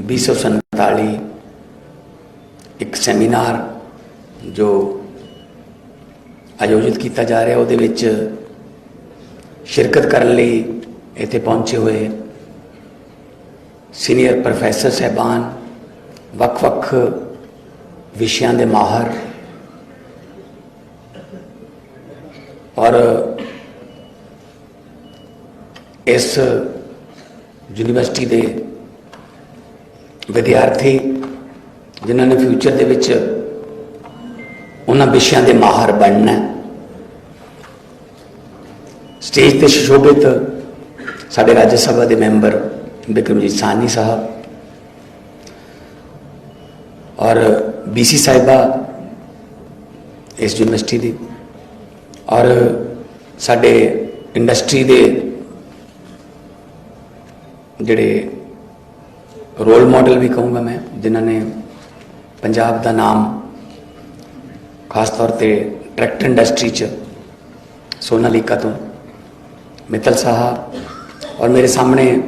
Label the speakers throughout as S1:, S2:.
S1: 247 ਇੱਕ ਸੈਮੀਨਾਰ ਜੋ ਆਯੋਜਿਤ ਕੀਤਾ ਜਾ ਰਿਹਾ ਉਹਦੇ ਵਿੱਚ ਸ਼ਿਰਕਤ ਕਰਨ ਲਈ ਇੱਥੇ ਪਹੁੰਚੇ ਹੋਏ ਸੀਨੀਅਰ ਪ੍ਰੋਫੈਸਰ ਸਹਿਬਾਨ ਵੱਖ-ਵੱਖ ਵਿਸ਼ਿਆਂ ਦੇ ਮਾਹਰ ਔਰ ਇਸ ਯੂਨੀਵਰਸਿਟੀ ਦੇ ਵਿਦਿਆਰਥੀ ਜਿਨ੍ਹਾਂ ਨੇ ਫਿਊਚਰ ਦੇ ਵਿੱਚ ਉਹਨਾਂ ਵਿਸ਼ਿਆਂ ਦੇ ਮਾਹਰ ਬਣਨਾ ਸਟੇਜ ਤੇ ਸ਼ੋਭਿਤ ਸਾਡੇ ਰਾਜ ਸਭਾ ਦੇ ਮੈਂਬਰ ਬਿਕਰਮਜੀਤ ਸਾਨੀ ਸਾਹਿਬ ਔਰ ਬੀਸੀ ਸਾਹਿਬਾ ਇਸ ਯੂਨੀਵਰਸਿਟੀ ਦੀ ਔਰ ਸਾਡੇ ਇੰਡਸਟਰੀ ਦੇ ਜਿਹੜੇ ਰੋਲ ਮਾਡਲ ਵੀ ਕਹੂੰਗਾ ਮੈਂ, ਜਿਨ੍ਹਾਂ ਨੇ ਪੰਜਾਬ ਦਾ ਨਾਮ ਖਾਸ ਤੌਰ ਤੇ ਟਰੈਕਟਰ ਇੰਡਸਟਰੀ 'ਚ ਸੋਨਾਲੀਕਾ ਤੋਂ ਮਿੱਤਲ ਸਾਹਿਬ ਔਰ ਮੇਰੇ ਸਾਹਮਣੇ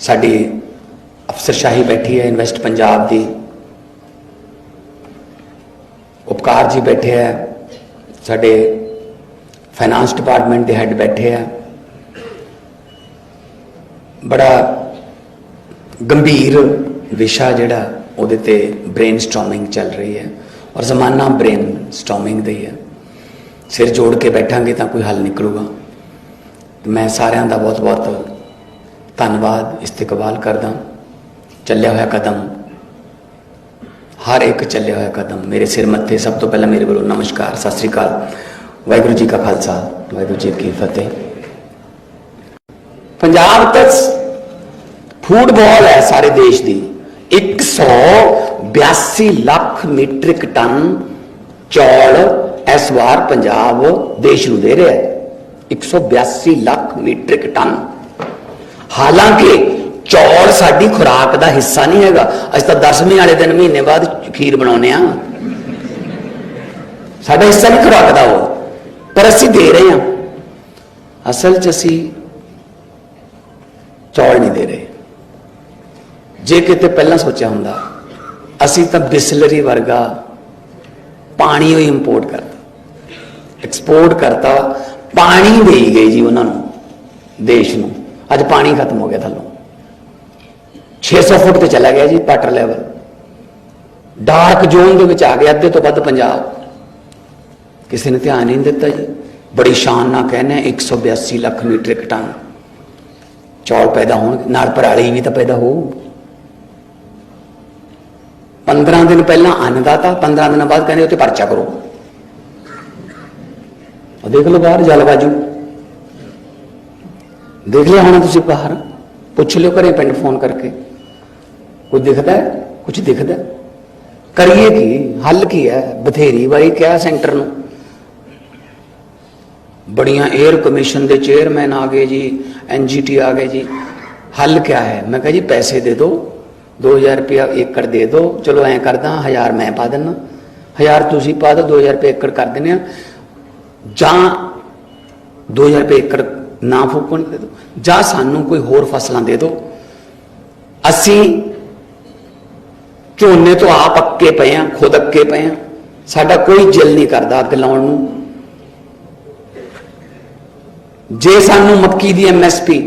S1: ਸਾਡੀ ਅਫਸਰਸ਼ਾਹੀ ਬੈਠੀ ਹੈ ਇਨਵੈਸਟ ਪੰਜਾਬ ਦੀ। ਉਪਕਾਰ ਜੀ ਬੈਠੇ ਹੈ, ਸਾਡੇ ਫਾਈਨਾਂਸ ਡਿਪਾਰਟਮੈਂਟ ਦੇ ਹੈੱਡ ਬੈਠੇ ਆ ਬੜਾ ਗੰਭੀਰ ਵਿਸ਼ਾ ਜਿਹੜਾ ਉਹਦੇ ਤੇ ਬ੍ਰੇਨਸਟਾਰਮਿੰਗ ਚੱਲ ਰਹੀ ਹੈ ਔਰ ਜ਼ਮਾਨਾ ਬ੍ਰੇਨਸਟਾਰਮਿੰਗ ਦਾ ਹੀ ਹੈ। ਸਿਰ ਜੋੜ ਕੇ ਬੈਠਾਂਗੇ ਤਾਂ ਕੋਈ ਹੱਲ ਨਿਕਲੂਗਾ। ਮੈਂ ਸਾਰਿਆਂ ਦਾ ਬਹੁਤ ਬਹੁਤ ਧੰਨਵਾਦ, ਇਸਤਕਬਾਲ ਕਰਦਾ। ਚੱਲਿਆ ਹੋਇਆ ਕਦਮ, ਹਰ ਇੱਕ ਚੱਲਿਆ ਹੋਇਆ ਕਦਮ ਮੇਰੇ ਸਿਰ ਮੱਥੇ। ਸਭ ਤੋਂ ਪਹਿਲਾਂ ਮੇਰੇ ਵੱਲੋਂ ਨਮਸਕਾਰ, ਸਤਿ ਸ੍ਰੀ ਅਕਾਲ। ਵਾਹਿਗੁਰੂ ਜੀ ਕਾ ਖਾਲਸਾ, ਵਾਹਿਗੁਰੂ ਜੀ ਕੀ ਫਤਿਹ। ਪੰਜਾਬ ਤਾਂ ਫੂਟਬਾਲ ਹੈ ਸਾਰੇ ਦੇਸ਼ ਦੀ। 182 ਲੱਖ ਮੀਟ੍ਰਿਕ ਟਨ ਚੌਲ ਇਸ ਵਾਰ ਪੰਜਾਬ ਦੇਸ਼ ਨੂੰ ਦੇ ਰਿਹਾ ਹੈ। 182 ਲੱਖ ਮੀਟ੍ਰਿਕ ਟਨ। ਹਾਲਾਂਕਿ ਚੌਲ ਸਾਡੀ ਖੁਰਾਕ ਦਾ ਹਿੱਸਾ ਨਹੀਂ ਹੈਗਾ। ਅਸੀਂ ਤਾਂ 10ਵੇਂ ਵਾਲੇ ਦਿਨ ਮਹੀਨੇ ਬਾਅਦ ਖੀਰ ਬਣਾਉਨੇ ਆ ਸਾਡਾ ਹਿੱਸਾ ਨਹੀਂ ਖੁਰਾਕ ਦਾ ਉਹ। ਪਰ ਅਸੀਂ ਦੇ ਰਹੇ ਹਾਂ। ਅਸਲ 'ਚ ਅਸੀਂ ਚੌਲ ਨਹੀਂ ਦੇ ਰਹੇ। ਜੇ ਕਿਤੇ ਪਹਿਲਾਂ ਸੋਚਿਆ ਹੁੰਦਾ, ਅਸੀਂ ਤਾਂ ਬਿਸਲਰੀ ਵਰਗਾ ਪਾਣੀ ਉਹ ਇੰਪੋਰਟ ਕਰਤਾ। ਐਕਸਪੋਰਟ ਕਰਤਾ, ਪਾਣੀ ਦੇਈ ਗਏ ਜੀ ਉਹਨਾਂ ਨੂੰ, ਦੇਸ਼ ਨੂੰ। ਅੱਜ ਪਾਣੀ ਖਤਮ ਹੋ ਗਿਆ ਥੱਲੋਂ। 600 ਫੁੱਟ ਤੇ ਚਲਾ ਗਿਆ ਜੀ ਵਾਟਰ ਲੈਵਲ ਡਾਰਕ ਜ਼ੋਨ ਦੇ ਵਿੱਚ ਆ ਗਿਆ, ਅੱਧੇ ਤੋਂ ਵੱਧ ਪੰਜਾਬ। ਕਿਸੇ ਨੇ ਧਿਆਨ ਨਹੀਂ ਦਿੱਤਾ ਜੀ। ਬੜੀ ਸ਼ਾਨ ਨਾਲ ਕਹਿੰਦੇ 182 ਲੱਖ ਮੀਟ੍ਰਿਕ ਟਨ। ਚੌਲ ਪੈਦਾ ਹੋਣ ਨਾਲ ਪਰਾਲੀ ਵੀ ਤਾਂ ਪੈਦਾ ਹੋਊ। 15 ਦਿਨ ਪਹਿਲਾਂ ਅੰਨਦਾਤਾ 15 ਦਿਨਾਂ ਬਾਅਦ ਕਹਿੰਦੇ ਉੱਤੇ ਪਰਚਾ ਕਰੋ। ਉਹ ਦੇਖ ਲਓ ਬਾਹਰ ਜਲਵਾਯੂ। ਦੇਖ ਲਿਆ ਹੋਣਾ ਤੁਸੀਂ ਬਾਹਰ। ਪੁੱਛ ਲਿਓ ਘਰੇ ਪਿੰਡ ਫੋਨ ਕਰਕੇ। ਕੁਝ ਦਿਖਦਾ ਹੈ? ਕੁਝ ਦਿਖਦਾ ਕਰੀਏ ਕੀ? ਹੱਲ ਕੀ ਹੈ? ਬਥੇਰੀ ਵਾਰੀ ਕਿਹਾ ਸੈਂਟਰ ਨੂੰ। ਬੜੀਆਂ 에ਅਰ ਕਮਿਸ਼ਨ ਦੇ ਚੇਅਰਮੈਨ ਆ ਗਏ ਜੀ ਐਨਜੀਟੀ ਆ ਗਏ ਜੀ। ਹੱਲ ਕਿਆ ਹੈ? ਮੈਂ ਕਿਹਾ ਜੀ ਪੈਸੇ ਦੇ ਦਿਓ। 2000 ਰੁਪਇਆ ਏਕੜ ਦੇ ਦਿਓ ਚਲੋ ਐਂ ਕਰਦਾ 1000 ਮੈਂ ਪਾ ਦਿੰਨਾ। 1000 ਤੁਸੀਂ ਪਾ ਦਿਓ 2000 ਰੁਪਏ ਏਕੜ ਕਰ ਦਿੰਨੇ ਆ। ਜਾਂ 2000 ਰੁਪਏ ਏਕੜ ਨਾ ਫੂਕਣ ਦੇ ਦਿਓ ਜਾਂ ਸਾਨੂੰ ਕੋਈ ਹੋਰ ਫਸਲਾਂ ਦੇ ਦਿਓ ਅਸੀਂ ਝੋਨੇ ਤੋਂ ਆਪ ਅੱਕੇ ਪਏ ਆ, ਖੁਦ ਅੱਕੇ ਪਏ ਆ। ਸਾਡਾ ਕੋਈ ਜਿਲ ਨਹੀਂ ਕਰਦਾ ਅੱਗ ਲਾਉਣ ਨੂੰ। ਜੇ ਸਾਨੂੰ ਮੱਕੀ ਦੀ ਐਮਐਸਪੀ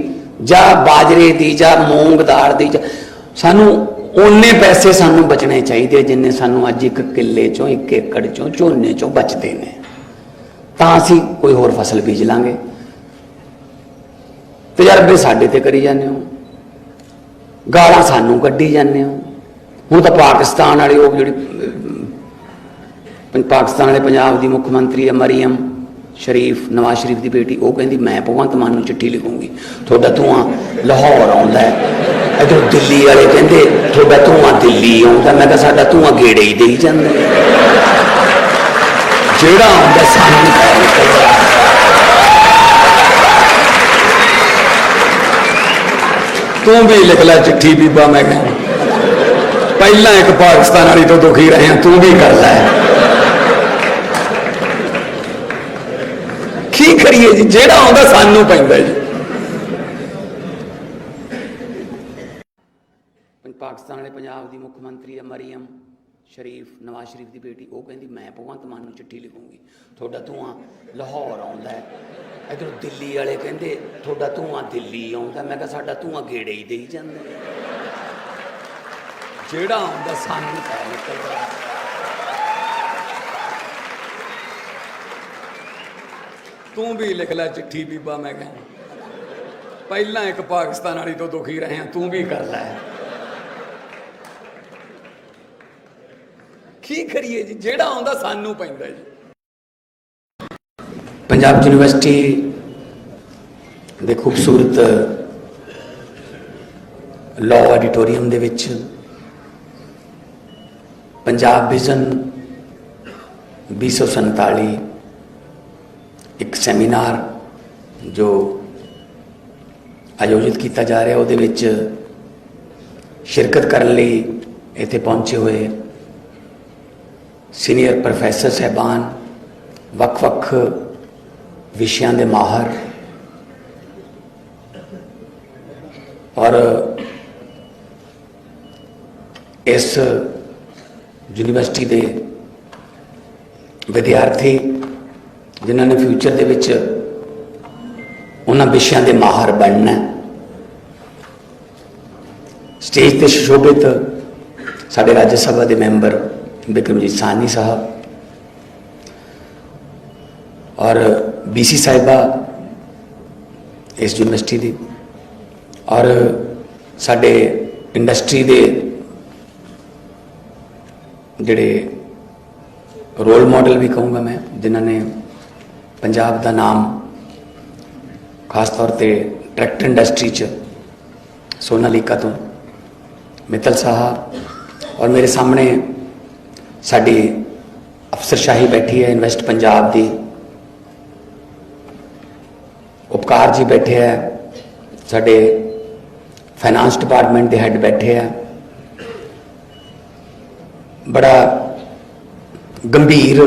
S1: ਜਾਂ ਬਾਜਰੇ ਦੀ ਜਾਂ ਮੂੰਗ ਦਾਲ ਦੀ ਜਾਂ ਸਾਨੂੰ ਓਨੇ ਪੈਸੇ ਸਾਨੂੰ ਬਚਣੇ ਚਾਹੀਦੇ ਜਿੰਨੇ ਸਾਨੂੰ ਅੱਜ ਇੱਕ ਕਿੱਲੇ ਚੋਂ, ਇੱਕ ਏਕੜ ਚੋਂ, ਝੋਨੇ ਚੋਂ ਬਚਦੇ ਨੇ। ਤਾਂ ਅਸੀਂ ਕੋਈ ਹੋਰ ਫਸਲ ਬੀਜ ਲਾਂਗੇ। ਤਜਰਬੇ ਸਾਡੇ ਤੇ ਕਰੀ ਜਾਂਦੇ ਹੋ। ਗਾਲਾਂ ਸਾਨੂੰ ਕੱਢੀ ਜਾਂਦੇ ਹੋ। ਹੁਣ ਤਾਂ ਪਾਕਿਸਤਾਨ ਵਾਲੇ ਉਹ ਜਿਹੜੀ ਪਾਕਿਸਤਾਨ ਵਾਲੇ ਪੰਜਾਬ ਦੀ ਮੁੱਖ ਮੰਤਰੀ ਹੈ ਮਰੀਮ ਸ਼ਰੀਫ, ਨਵਾਜ਼ ਸ਼ਰੀਫ ਦੀ ਬੇਟੀ, ਉਹ ਕਹਿੰਦੀ, ਮੈਂ ਭਗਵੰਤ ਮਾਨ ਨੂੰ ਚਿੱਠੀ ਲਿਖੂੰਗੀ। ਤੁਹਾਡਾ ਧੂਆਂ ਲਾਹੌਰ ਆਉਂਦਾ ਹੈ। ਇਧਰ ਦਿੱਲੀ ਵਾਲੇ ਕਹਿੰਦੇ, ਤੁਹਾਡਾ ਧੂਆਂ ਦਿੱਲੀ ਆਉਂਦਾ, ਮੈਂ ਕਿਹਾ, ਸਾਡਾ ਧੂਆਂ ਗੇੜੇ ਹੀ ਦੇਈ ਜਾਂਦਾ ਜਿਹੜਾ ਆਉਂਦਾ ਸਾਨੂੰ ਤੂੰ ਵੀ ਲਿਖ ਲੈ ਚਿੱਠੀ ਬੀਬਾ ਮੈਂ ਕਹਿੰਦਾ ਪਹਿਲਾਂ ਇੱਕ ਪਾਕਿਸਤਾਨ ਵਾਲੀ ਤੋਂ ਦੁਖੀ ਰਹੇ ਹਾਂ, ਤੂੰ ਵੀ ਕਰ ਲੈ। ਕੀ ਕਰੀਏ ਜੀ? ਜਿਹੜਾ ਆਉਂਦਾ ਸਾਨੂੰ ਪੈਂਦਾ ਜੀ ਪੰ- ਪਾਕਿਸਤਾਨ ਵਾਲੇ ਪੰਜਾਬ ਦੀ ਮੁੱਖ ਮੰਤਰੀ ਆ ਮਰੀਮ ਸ਼ਰੀਫ ਨਵਾਜ਼ ਸ਼ਰੀਫ ਦੀ ਬੇਟੀ ਉਹ ਕਹਿੰਦੀ ਮੈਂ ਭਗਵੰਤ ਮਾਨ ਨੂੰ ਚਿੱਠੀ ਲਿਖੂੰਗੀ ਤੁਹਾਡਾ ਧੂਆਂ ਲਾਹੌਰ ਆਉਂਦਾ ਹੈ ਇਧਰ ਦਿੱਲੀ ਵਾਲੇ ਕਹਿੰਦੇ ਤੁਹਾਡਾ ਧੂਆਂ ਦਿੱਲੀ ਆਉਂਦਾ ਮੈਂ ਕਿਹਾ ਸਾਡਾ ਧੂਆਂ ਗੇੜੇ ਹੀ ਦੇਈ ਜਾਂਦਾ ਜਿਹੜਾ ਆਉਂਦਾ ਸਾਨੂੰ ਪੈ ਨਿਕਲਦਾ ਤੂੰ ਵੀ ਲਿਖ ਲੈ ਚਿੱਠੀ ਬੀਬਾ ਮੈਂ ਕਿਹਾ ਪਹਿਲਾਂ ਇੱਕ ਪਾਕਿਸਤਾਨ ਵਾਲੀ ਤੋਂ ਦੁਖੀ ਰਹੇ ਹਾਂ ਤੂੰ ਵੀ ਕਰ ਲੈ ਕੀ ਕਰੀਏ ਜੀ? ਜਿਹੜਾ ਆਉਂਦਾ ਸਾਨੂੰ ਪੈਂਦਾ ਜੀ। ਪੰਜਾਬ ਯੂਨੀਵਰਸਿਟੀ ਦੇ ਖੂਬਸੂਰਤ ਲਾਅ ਆਡੀਟੋਰੀਅਮ ਦੇ ਵਿੱਚ ਪੰਜਾਬ ਵਿਜ਼ਨ 247 ਇੱਕ ਸੈਮੀਨਾਰ ਜੋ ਆਯੋਜਿਤ ਕੀਤਾ ਜਾ ਰਿਹਾ, ਉਹਦੇ ਵਿੱਚ ਸ਼ਿਰਕਤ ਕਰਨ ਲਈ ਇੱਥੇ ਪਹੁੰਚੇ ਹੋਏ ਸੀਨੀਅਰ ਪ੍ਰੋਫੈਸਰ ਸਹਿਬਾਨ, ਵੱਖ-ਵੱਖ ਵਿਸ਼ਿਆਂ ਦੇ ਮਾਹਰ। ਔਰ ਇਸ ਯੂਨੀਵਰਸਿਟੀ ਦੇ ਵਿਦਿਆਰਥੀ ਜਿਨ੍ਹਾਂ ਨੇ ਫਿਊਚਰ ਦੇ ਵਿੱਚ ਉਹਨਾਂ ਵਿਸ਼ਿਆਂ ਦੇ ਮਾਹਰ ਬਣਨਾ ਸਟੇਜ ਤੇ ਸ਼ੋਭਿਤ ਸਾਡੇ ਰਾਜ ਸਭਾ ਦੇ ਮੈਂਬਰ ਬਿਕਰਮਜੀਤ ਸਾਨੀ ਸਾਹਿਬ ਔਰ ਬੀਸੀ ਸਾਹਿਬਾ ਇਸ ਯੂਨੀਵਰਸਿਟੀ ਦੀ ਔਰ ਸਾਡੇ ਇੰਡਸਟਰੀ ਦੇ ਜਿਹੜੇ ਰੋਲ ਮਾਡਲ ਵੀ ਕਹੂੰਗਾ ਮੈਂ ਜਿਨ੍ਹਾਂ ਨੇ ਪੰਜਾਬ ਦਾ ਨਾਮ ਖਾਸ ਤੌਰ ਤੇ ਟਰੈਕਟਰ ਇੰਡਸਟਰੀ 'ਚ ਸੋਨਾਲੀਕਾ ਤੋਂ ਮਿੱਤਲ ਸਾਹਿਬ ਔਰ ਮੇਰੇ ਸਾਹਮਣੇ ਸਾਡੀ ਅਫਸਰਸ਼ਾਹੀ ਬੈਠੀ ਹੈ ਇਨਵੈਸਟ ਪੰਜਾਬ ਦੀ। ਉਪਕਾਰ ਜੀ ਬੈਠੇ ਹੈ, ਸਾਡੇ ਫਾਈਨਾਂਸ ਡਿਪਾਰਟਮੈਂਟ ਦੇ ਹੈੱਡ ਬੈਠੇ ਹੈ। ਬੜਾ ਗੰਭੀਰ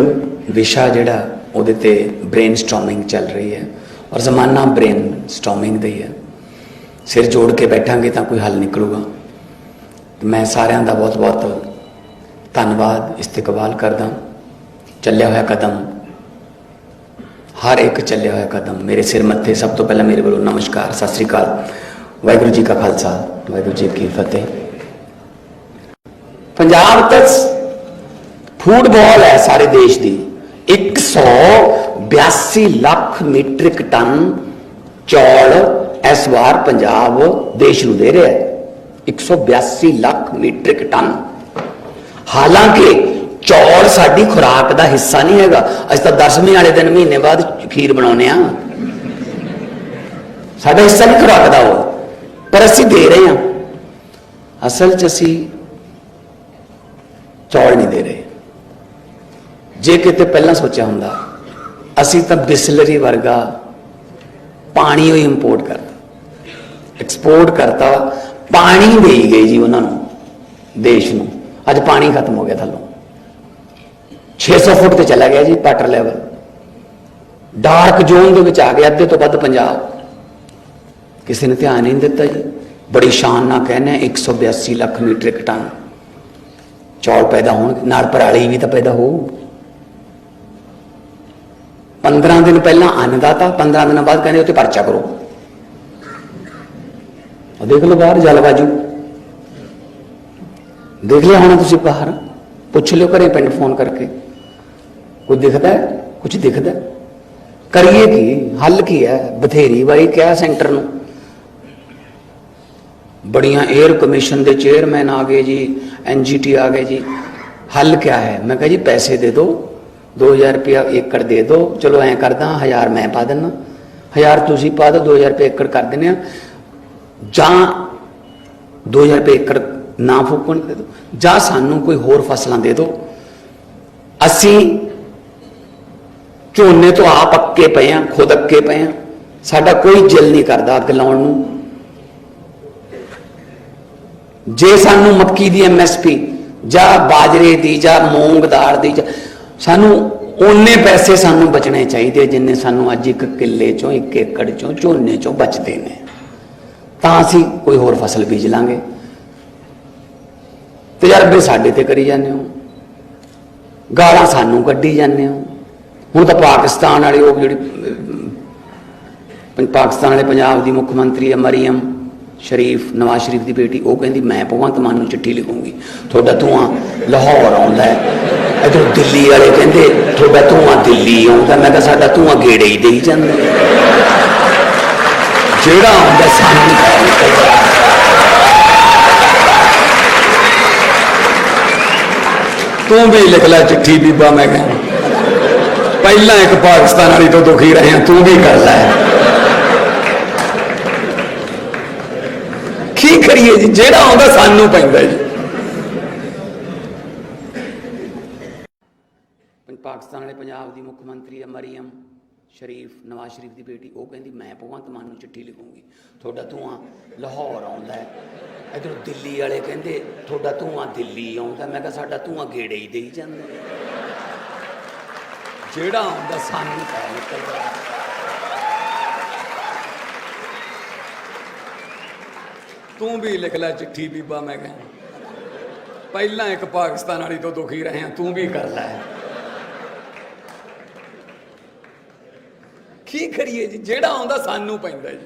S1: ਵਿਸ਼ਾ ਜਿਹੜਾ ਉਹਦੇ ਤੇ ਬ੍ਰੇਨਸਟਾਰਮਿੰਗ ਚੱਲ ਰਹੀ ਹੈ ਔਰ ਜ਼ਮਾਨਾ ਬ੍ਰੇਨਸਟਾਰਮਿੰਗ ਦਾ ਹੀ ਹੈ। ਸਿਰ ਜੋੜ ਕੇ ਬੈਠਾਂਗੇ ਤਾਂ ਕੋਈ ਹੱਲ ਨਿਕਲੂਗਾ। ਮੈਂ ਸਾਰਿਆਂ ਦਾ ਬਹੁਤ ਬਹੁਤ ਧੰਨਵਾਦ, ਇਸਤਕਬਾਲ ਕਰਦਾ ਚੱਲਿਆ ਹੋਇਆ ਕਦਮ। ਹਰ ਇੱਕ ਚੱਲਿਆ ਹੋਇਆ ਕਦਮ ਮੇਰੇ ਸਿਰ ਮੱਥੇ। ਸਭ ਤੋਂ ਪਹਿਲਾਂ ਮੇਰੇ ਵੱਲੋਂ ਨਮਸਕਾਰ, ਸਤਿ ਸ੍ਰੀ ਅਕਾਲ। ਵਾਹਿਗੁਰੂ ਜੀ ਕਾ ਖਾਲਸਾ, ਵਾਹਿਗੁਰੂ ਜੀ ਕੀ ਫਤਿਹ। ਪੰਜਾਬ ਤਾਂ ਫੂਟਬਾਲ ਹੈ ਸਾਰੇ ਦੇਸ਼ ਦੀ। 182 ਲੱਖ ਮੀਟ੍ਰਿਕ ਟਨ ਚੌਲ ਇਸ ਵਾਰ ਪੰਜਾਬ ਦੇਸ਼ ਨੂੰ ਦੇ ਰਿਹਾ ਹੈ। 182 ਲੱਖ ਮੀਟ੍ਰਿਕ ਟਨ। ਹਾਲਾਂਕਿ ਚੌਲ ਸਾਡੀ ਖੁਰਾਕ ਦਾ ਹਿੱਸਾ ਨਹੀਂ ਹੈਗਾ। ਅਸੀਂ ਤਾਂ 10ਵੇਂ ਵਾਲੇ ਦਿਨ ਮਹੀਨੇ ਬਾਅਦ ਖੀਰ ਬਣਾਉਨੇ ਆ ਸਾਡਾ ਹਿੱਸਾ ਨਹੀਂ ਖੁਰਾਕ ਦਾ ਉਹ, ਪਰ ਅਸੀਂ ਦੇ ਰਹੇ ਹਾਂ। ਅਸਲ 'ਚ ਅਸੀਂ ਚੌਲ ਨਹੀਂ ਦੇ ਰਹੇ। ਜੇ ਕਿਤੇ ਪਹਿਲਾਂ ਸੋਚਿਆ ਹੁੰਦਾ, ਅਸੀਂ ਤਾਂ ਬਿਸਲਰੀ ਵਰਗਾ ਪਾਣੀ ਉਹ ਇੰਪੋਰਟ ਕਰਦਾ ਐਕਸਪੋਰਟ ਕਰਤਾ। ਪਾਣੀ ਦੇਈ ਗਏ ਜੀ ਉਹਨਾਂ ਨੂੰ, ਦੇਸ਼ ਨੂੰ। ਅੱਜ ਪਾਣੀ ਖਤਮ ਹੋ ਗਿਆ ਥੱਲੋਂ। 600 ਫੁੱਟ ਤੇ ਚਲਾ ਗਿਆ ਜੀ ਵਾਟਰ ਲੈਵਲ। ਡਾਰਕ ਜ਼ੋਨ ਦੇ ਵਿੱਚ ਆ ਗਿਆ, ਅੱਧੇ ਤੋਂ ਵੱਧ ਪੰਜਾਬ। ਕਿਸੇ ਨੇ ਧਿਆਨ ਨਹੀਂ ਦਿੱਤਾ ਜੀ। ਬੜੀ ਸ਼ਾਨ ਨਾਲ ਕਹਿੰਦੇ 182 ਲੱਖ ਮੀਟ੍ਰਿਕ ਟਨ ਚੌਲ ਪੈਦਾ ਹੋਣ, ਨਾਲ ਪਰਾਲੀ ਵੀ ਤਾਂ ਪੈਦਾ ਹੋਊ। 15 ਦਿਨ ਪਹਿਲਾਂ ਅੰਨਦਾਤਾ 15 ਦਿਨਾਂ ਬਾਅਦ ਕਹਿੰਦੇ ਉੱਤੇ ਪਰਚਾ ਕਰੋ। ਆ ਦੇਖ ਲਓ ਬਾਹਰ ਜਲਵਾਯੂ। ਦੇਖ ਲਿਆ ਹੋਣਾ ਤੁਸੀਂ ਬਾਹਰ? ਪੁੱਛ ਲਿਓ ਘਰੇ ਪਿੰਡ ਫੋਨ ਕਰਕੇ। ਕੋਈ ਦਿਖਦਾ ਹੈ? ਕੁਝ ਦਿਖਦਾ ਕਰੀਏ ਕੀ? ਹੱਲ ਕੀ ਹੈ? ਬਥੇਰੀ ਵਾਰੀ ਕਿਹਾ ਸੈਂਟਰ ਨੂੰ। ਬੜੀਆਂ 에ਅਰ ਕਮਿਸ਼ਨ ਦੇ ਚੇਅਰਮੈਨ ਆ ਗਏ ਜੀ ਐਨਜੀਟੀ ਆ ਗਏ ਜੀ। ਹੱਲ ਕਿਆ ਹੈ? ਮੈਂ ਕਿਹਾ ਜੀ ਪੈਸੇ ਦੇ ਦਿਓ 2000 ਰੁਪਇਆ ਏਕੜ ਦੇ ਦਿਓ। ਚਲੋ ਐਂ ਕਰਦਾ 1000 ਮੈਂ ਪਾ ਦਿੰਨਾ। 1000 ਤੁਸੀਂ ਪਾ ਦਿਓ 2000 ਰੁਪਏ ਏਕੜ ਕਰ ਦਿੰਨੇ ਆ। ਜਾਂ 2000 ਰੁਪਏ ਏਕੜ ਨਾ ਫੂਕਣ ਦੇ ਦਿਓ ਜਾਂ ਸਾਨੂੰ ਕੋਈ ਹੋਰ ਫਸਲਾਂ ਦੇ ਦਿਓ ਅਸੀਂ ਝੋਨੇ ਤੋਂ ਆਪ ਅੱਕੇ ਪਏ ਆ, ਖੁਦ ਅੱਕੇ ਪਏ ਆ। ਸਾਡਾ ਕੋਈ ਜਿਲ ਨਹੀਂ ਕਰਦਾ ਅੱਗ ਲਾਉਣ ਨੂੰ। ਜੇ ਸਾਨੂੰ ਮੱਕੀ ਦੀ ਐਮਐਸਪੀ ਜਾਂ ਬਾਜਰੇ ਦੀ ਜਾਂ ਮੂੰਗ ਦਾਲ ਦੀ ਜਾਂ ਸਾਨੂੰ ਓਨੇ ਪੈਸੇ ਸਾਨੂੰ ਬਚਣੇ ਚਾਹੀਦੇ ਜਿੰਨੇ ਸਾਨੂੰ ਅੱਜ ਇੱਕ ਕਿੱਲੇ ਚੋਂ, ਇੱਕ ਏਕੜ ਚੋਂ, ਝੋਨੇ ਚੋਂ ਬਚਦੇ ਨੇ। ਤਾਂ ਅਸੀਂ ਕੋਈ ਹੋਰ ਫਸਲ ਬੀਜ ਲਾਂਗੇ। ਤਜਰਬੇ ਸਾਡੇ ਤੇ ਕਰੀ ਜਾਂਦੇ ਹੋ। ਗਾਲਾਂ ਸਾਨੂੰ ਕੱਢੀ ਜਾਂਦੇ ਹੋ। ਹੁਣ ਤਾਂ ਪਾਕਿਸਤਾਨ ਵਾਲੇ ਉਹ ਜਿਹੜੀ ਪਾਕਿਸਤਾਨ ਵਾਲੇ ਪੰਜਾਬ ਦੀ ਮੁੱਖ ਮੰਤਰੀ ਹੈ ਮਰੀਮ ਸ਼ਰੀਫ, ਨਵਾਜ਼ ਸ਼ਰੀਫ ਦੀ ਬੇਟੀ, ਉਹ ਕਹਿੰਦੀ, ਮੈਂ ਭਗਵੰਤ ਮਾਨ ਨੂੰ ਚਿੱਠੀ ਲਿਖੂੰਗੀ। ਤੁਹਾਡਾ ਧੂਆਂ ਲਾਹੌਰ ਆਉਂਦਾ ਹੈ। ਇਧਰ ਦਿੱਲੀ ਵਾਲੇ ਕਹਿੰਦੇ, ਤੁਹਾਡਾ ਧੂਆਂ ਦਿੱਲੀ ਆਉਂਦਾ। ਮੈਂ ਕਿਹਾ, ਸਾਡਾ ਧੂਆਂ ਗੇੜੇ ਹੀ ਦੇਈ ਜਾਂਦਾ ਜਿਹੜਾ ਆਉਂਦਾ ਸਾਨੂੰ ਤੂੰ ਵੀ ਲਿਖ ਲੈ ਚਿੱਠੀ ਬੀਬਾ ਮੈਂ ਕਹਿੰਦਾ ਪਹਿਲਾਂ ਇੱਕ ਪਾਕਿਸਤਾਨ ਵਾਲੀ ਤੋਂ ਦੁਖੀ ਰਹੇ ਹਾਂ ਤੂੰ ਵੀ ਕਰ ਲੈ। ਕੀ ਕਰੀਏ ਜੀ? ਜਿਹੜਾ ਆਉਂਦਾ ਸਾਨੂੰ ਪੈਂਦਾ ਜੀ। ਪਾਕਿਸਤਾਨ ਵਾਲੇ ਪੰਜਾਬ ਦੀ ਮੁੱਖ ਮੰਤਰੀ ਹੈ ਮਰੀਮ ਸ਼ਰੀਫ ਨਵਾਜ਼ ਸ਼ਰੀਫ ਦੀ ਬੇਟੀ ਉਹ ਕਹਿੰਦੀ ਮੈਂ ਭਗਵੰਤ ਮਾਨ ਨੂੰ ਚਿੱਠੀ ਲਿਖੂੰਗੀ ਤੁਹਾਡਾ ਧੂਆਂ ਲਾਹੌਰ ਆਉਂਦਾ ਹੈ ਇਧਰ ਦਿੱਲੀ ਵਾਲੇ ਕਹਿੰਦੇ ਤੁਹਾਡਾ ਧੂਆਂ ਦਿੱਲੀ ਆਉਂਦਾ ਮੈਂ ਕਿਹਾ ਸਾਡਾ ਧੂਆਂ ਗੇੜੇ ਹੀ ਦੇਈ ਜਾਂਦਾ ਜਿਹੜਾ ਆਉਂਦਾ ਸਾਨੂੰ ਪਤਾ ਨਿਕਲਦਾ ਤੂੰ ਵੀ ਲਿਖ ਲੈ ਚਿੱਠੀ ਬੀਬਾ ਮੈਂ ਕਹਿੰਦਾ ਪਹਿਲਾਂ ਇੱਕ ਪਾਕਿਸਤਾਨ ਵਾਲੀ ਤੋਂ ਦੁਖੀ ਰਹੇ ਹਾਂ ਤੂੰ ਵੀ ਕਰ ਲੈ ਕੀ ਜੀ ਜਿਹੜਾ ਆਉਂਦਾ ਸਾਨੂੰ ਪੈਂਦਾ ਜੀ।